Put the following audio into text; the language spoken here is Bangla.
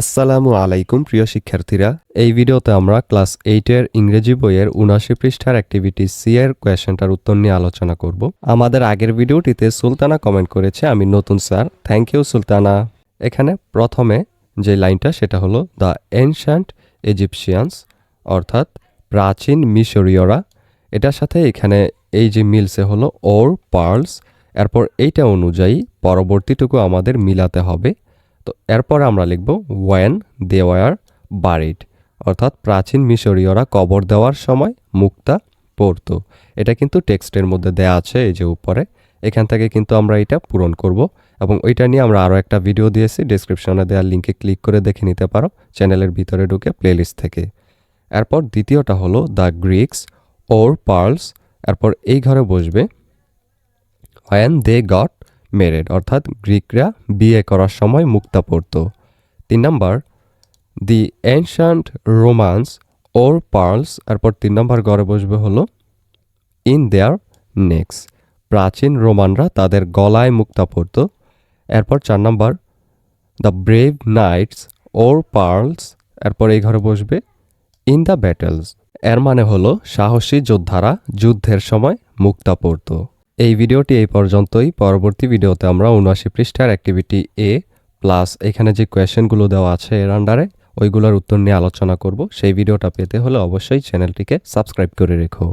আসসালামু আলাইকুম, প্রিয় শিক্ষার্থীরা। এই ভিডিওতে আমরা ক্লাস এইটের ইংরেজি বইয়ের উনাশি পৃষ্ঠার অ্যাক্টিভিটি সি এর কোয়েশনটার উত্তর নিয়ে আলোচনা করব। আমাদের আগের ভিডিওটিতে সুলতানা কমেন্ট করেছে, আমি নতুন স্যার। Thank you Sultana. এখানে প্রথমে যে লাইনটা, সেটা হলো দ্য এনশান্ট ইজিপশিয়ানস অর্থাৎ প্রাচীন মিশরীয়রা, এটার সাথে এখানে এই যে মিলসে হলো ওর পার্লস এরপর এইটা অনুযায়ী পরবর্তীটুকু আমাদের মিলাতে হবে। তো এরপর আমরা লিখব ওয়েন দে ওয়ার বারিড অর্থাৎ প্রাচীন মিশরীয়রা কবর দেওয়ার সময় মুক্তা পড়তো। এটা কিন্তু টেক্সটের মধ্যে দেয়া আছে এই যে উপরে। এখান থেকে কিন্তু আমরা এটা পূরণ করব এবং ওইটা নিয়ে আমরা আরও একটা ভিডিও দিয়েছি ডিসক্রিপশনে দেওয়ার লিঙ্কে ক্লিক করে দেখে নিতে পারো চ্যানেলের ভিতরে ঢুকে প্লেলিস্ট থেকে। এরপর দ্বিতীয়টা হলো দ্য গ্রিক্স ওর পার্লস এরপর এই ঘরে বসবে ওয়েন দে গট মেরেড অর্থাৎ গ্রিকরা বিয়ে করার সময় মুক্তা পড়তো। তিন নম্বর দি এনশান্ট রোমান্স ওর পার্লস এরপর তিন নম্বর ঘরে বসবে হলো ইন দেয়ার নেক্স প্রাচীন রোমানরা তাদের গলায় মুক্তা পড়তো। এরপর চার নম্বর the brave knights or pearls এরপর এই ঘরে বসবে ইন দ্য ব্যাটেলস এর মানে হলো সাহসী যোদ্ধারা যুদ্ধের সময় মুক্তা পড়তো। এই ভিডিওটি এই পর্যন্তই। পরবর্তী ভিডিওতে আমরা উনআশি পৃষ্ঠার অ্যাক্টিভিটি এ প্লাস এখানে যে কোয়েশনগুলো দেওয়া আছে এর আন্ডারে ওইগুলোর উত্তর নিয়ে আলোচনা করব। সেই ভিডিওটা পেতে হলে অবশ্যই চ্যানেলটিকে সাবস্ক্রাইব করে রেখো।